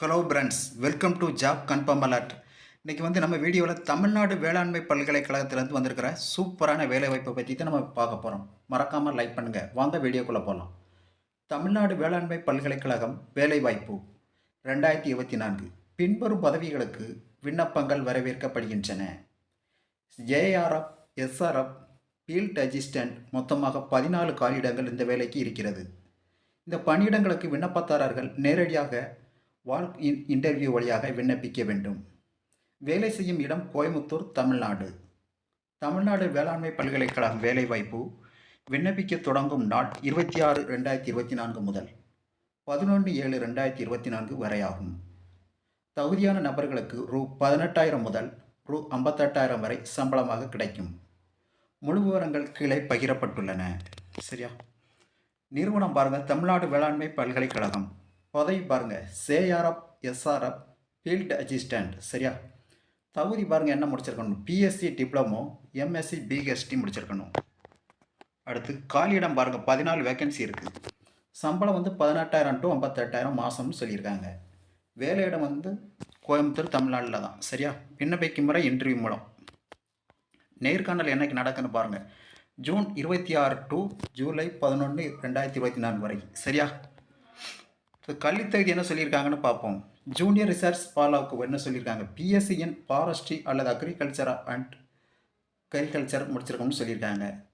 Hello friends welcome to job confirm alert இன்றைக்கி வந்து நம்ம வீடியோவில் தமிழ்நாடு வேளாண்மை பல்கலைக்கழகத்திலேருந்து வந்திருக்கிற சூப்பரான வேலைவாய்ப்பை பற்றி தான் நம்ம பார்க்க போகிறோம் மறக்காமல் லைக் பண்ணுங்கள் வாங்க வீடியோக்குள்ளே போகலாம் தமிழ்நாடு வேளாண்மை பல்கலைக்கழகம் வேலைவாய்ப்பு ரெண்டாயிரத்தி இருபத்தி நான்கு. பின்வரும் பதவிகளுக்கு விண்ணப்பங்கள் வரவேற்கப்படுகின்றன. ஜேஆர்எஃப் எஸ்ஆர்எஃப் ஃபீல்ட் அசிஸ்டன்ட் மொத்தமாக பதினாலு காலியிடங்கள் இந்த வேலைக்கு இருக்கிறது. இந்த பணியிடங்களுக்கு விண்ணப்பதாரர்கள் நேரடியாக வால்க் இன் இன்டர்வியூ வழியாக விண்ணப்பிக்க வேண்டும். வேலை செய்யும் இடம் கோயம்புத்தூர் தமிழ்நாடு. தமிழ்நாடு வேளாண்மை பல்கலைக்கழகம் வேலைவாய்ப்பு விண்ணப்பிக்க தொடங்கும் நாள் இருபத்தி ஆறு ரெண்டாயிரத்தி இருபத்தி நான்கு முதல் பதினொன்று ஏழு ரெண்டாயிரத்தி இருபத்தி நான்கு வரையாகும். தகுதியான நபர்களுக்கு ரூ. பதினெட்டாயிரம் முதல் ரூ. ஐம்பத்தெட்டாயிரம் வரை சம்பளமாக கிடைக்கும். முழு விவரங்கள் கீழே பகிரப்பட்டுள்ளன. சரியா? நிறுவனம் பாருங்கள் தமிழ்நாடு வேளாண்மை பல்கலைக்கழகம். பதவி பாருங்கள் சேஆர்எஃப் எஸ்ஆர்எஃப் ஃபீல்டு அசிஸ்டண்ட் சரியா? தகுதி பாருங்கள் என்ன முடிச்சிருக்கணும். பிஎஸ்சி டிப்ளமோ எம்எஸ்சி பிஎஸ்டி முடிச்சிருக்கணும். அடுத்து காலியிடம் பாருங்கள் பதினாலு வேகன்சி இருக்குது சம்பளம் வந்து பதினெட்டாயிரம் டு ஐம்பத்தெட்டாயிரம் மாதம்னு சொல்லியிருக்காங்க. வேலையிடம் வந்து கோயம்புத்தூர் தமிழ்நாட்டில் தான். சரியா? விண்ணப்பிக்கும் முறை இன்டர்வியூ மூலம். நேர்காணல் என்னைக்கு நடக்குன்னு பாருங்கள் ஜூன் இருபத்தி ஆறு டு ஜூலை பதினொன்று ரெண்டாயிரத்தி இருபத்தி நாலு வரை. சரியா? ஸோ கல்வித்தகுதி என்ன சொல்லியிருக்காங்கன்னு பார்ப்போம். ஜூனியர் ரிசர்ச் பாலாவுக்கு என்ன சொல்லியிருக்காங்க? பிஎஸ்சி இன் ஃபாரஸ்ட்ரி அல்லது அக்ரிகல்ச்சர் அண்ட் கரிகல்ச்சர் முடிச்சிருக்கோம்னு சொல்லியிருக்காங்க.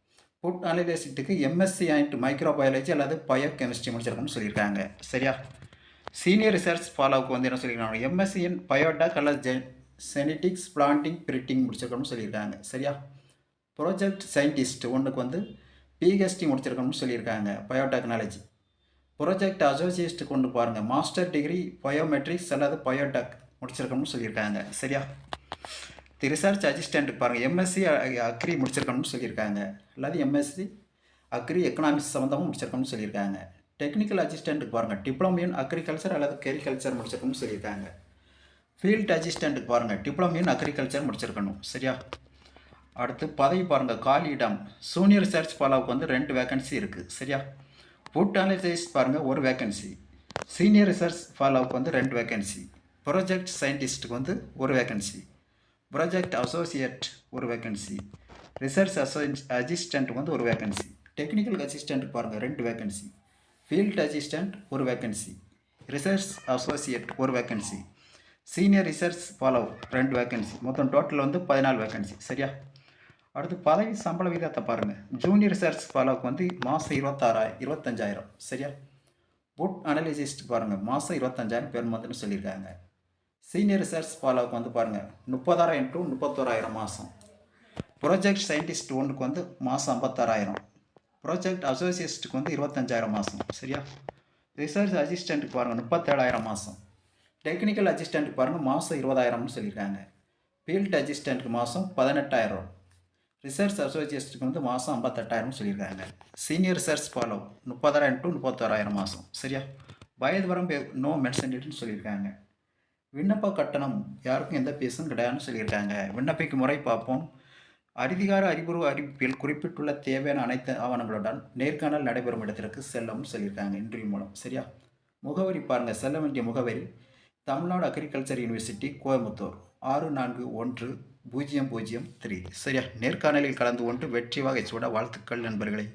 ஃபுட் அனலிசிட்டுக்கு எம்எஸ்சி அண்ட் மைக்ரோபயாலஜி அல்லது பயோ கெமிஸ்ட்ரி முடிச்சிருக்கோம்னு சொல்லியிருக்காங்க. சரியா? சீனியர் ரிசர்ச் ஃபாலோவுக்கு வந்து என்ன சொல்லியிருக்காங்க எம்எஸ்சி இன் பயோடாக் அல்லது ஜெ செனட்டிக்ஸ் பிளான்டிங் பிரிட்டிங் முடிச்சிருக்கோம்னு சொல்லியிருக்காங்க. சரியா? ப்ராஜெக்ட் சயின்டிஸ்ட் ஒன்றுக்கு வந்து பிஹெச்டி முடிச்சிருக்கணும்னு சொல்லியிருக்காங்க. பயோடெக்னாலஜி ப்ரொஜெக்ட் அசோசியேட் கொண்டு பாருங்கள் மாஸ்டர் டிகிரி பயோமெட்ரிக்ஸ் அல்லது பயோடெக் முடிச்சிருக்கணும்னு சொல்லியிருக்காங்க. சரியா? தி ரிசர்ச் அசிஸ்டண்ட்டுக்கு பாருங்கள் எம்எஸ்சி அக்ரி முடிச்சிருக்கணும்னு சொல்லியிருக்காங்க. அல்லது எம்எஸ்சி அக்ரி எக்கனாமிக்ஸ் சம்மந்தமும் முடிச்சிருக்கணும்னு சொல்லியிருக்காங்க. டெக்னிக்கல் அசிஸ்டண்ட்டுக்கு பாருங்கள் டிப்ளமோ இன் அக்ரிகல்ச்சர் அல்லது கெரிகல்ச்சர் முடிச்சிருக்கணும்னு சொல்லியிருக்காங்க. ஃபீல்ட் அசிஸ்டண்ட்டுக்கு பாருங்கள் டிப்ளமோ இன் அக்ரிகல்ச்சர் முடிச்சிருக்கணும். சரியா? அடுத்து பதவி பாருங்கள் காலியிடம். சூனியர் ரிசர்ச் பாலாவுக்கு வந்து ரெண்டு வேகன்சி இருக்குது சரியா? ஃபுட் அனலிசிஸ் பாருங்கள் ஒரு வேகன்சி சீனியர் ரிசர்ச் ஃபாலோவுக்கு வந்து ரெண்டு வேக்கன்சி ப்ராஜெக்ட் சயின்டிஸ்ட்டுக்கு வந்து ஒரு வேக்கன்சி ப்ராஜெக்ட் அசோசியேட் ஒரு வேக்கன்சி ரிசர்ச் அசோ அசிஸ்டண்ட்டுக்கு வந்து ஒரு வேக்கன்சி டெக்னிக்கல் அசிஸ்டண்ட் பாருங்கள் ரெண்டு வேகன்சி ஃபீல்ட் அசிஸ்டண்ட் ஒரு வேக்கன்சி ரிசர்ச் அசோசியேட் ஒரு வேக்கன்சி சீனியர் ரிசர்ச் ஃபாலோ ரெண்டு வேக்கன்சி மொத்தம் டோட்டல் வந்து பதினாலு வேகன்சி சரியா? அடுத்து பதவி சம்பள விகிதத்தை பாருங்கள் ஜூனியர் ரிசர்ச் ஃபாலோவுக்கு வந்து மாதம் இருபத்தாறாயிரம் இருபத்தஞ்சாயிரம். சரியா? புட் அனலிசிஸ்ட் பாருங்கள் மாதம் இருபத்தஞ்சாயிரம் பேர் மந்துன்னு சொல்லியிருக்காங்க. சீனியர் ரிசர்ச் ஃபாலோவுக்கு வந்து பாருங்கள் முப்பதாயிரம் டு முப்பத்தோராயிரம் மாதம் ப்ராஜெக்ட் சயின்டிஸ்ட் ஒன்றுக்கு வந்து மாதம் ஐம்பத்தாறாயிரம். ப்ராஜெக்ட் அசோசியேஸ்ட்டுக்கு வந்து இருபத்தஞ்சாயிரம் மாதம் சரியா? ரிசர்ச் அசிஸ்டண்ட்டுக்கு பாருங்கள் முப்பத்தேழாயிரம் மாதம் டெக்னிக்கல் அசிஸ்டண்ட்டுக்கு பாருங்கள் மாதம் இருபதாயிரம்னு சொல்லியிருக்காங்க. ஃபீல்ட் அசிஸ்டண்ட்டுக்கு மாதம் பதினெட்டாயிரம். ரிசர்ச் அசோசியேஷனுக்கு வந்து மாதம் ஐம்பத்தெட்டாயிரம் சொல்லியிருக்காங்க. சீனியர் ரிசர்ச் ஃபாலோ முப்பதாயிரம் டு முப்பத்தோராயிரம் மாதம் சரியா? வயது வரம்பு நோ மென்ஷன்டுன்னு சொல்லியிருக்காங்க. விண்ணப்ப கட்டணம் யாருக்கும் எந்த பேசும் கிடையாதுன்னு சொல்லியிருக்காங்க. விண்ணப்பிக்கும் முறை பார்ப்போம். அதிகார அறிவுறு அறிவிப்பில் குறிப்பிட்டுள்ள தேவையான அனைத்து ஆவணங்களுடன் நேர்காணல் நடைபெறும் இடத்திற்கு செல்லவும் சொல்லியிருக்காங்க இன்டர்வியூ மூலம். சரியா? முகவரி பாருங்கள் செல்ல வேண்டிய முகவரி தமிழ்நாடு அக்ரிகல்ச்சர் யூனிவர்சிட்டி கோயம்புத்தூர் ஆறு நான்கு ஒன்று பூஜ்ஜியம் பூஜ்ஜியம் த்ரீ. சரியா? நேர்காணலில் கலந்து கொண்டு வெற்றி வகை சூட வாழ்த்துக்கள் நண்பர்களே.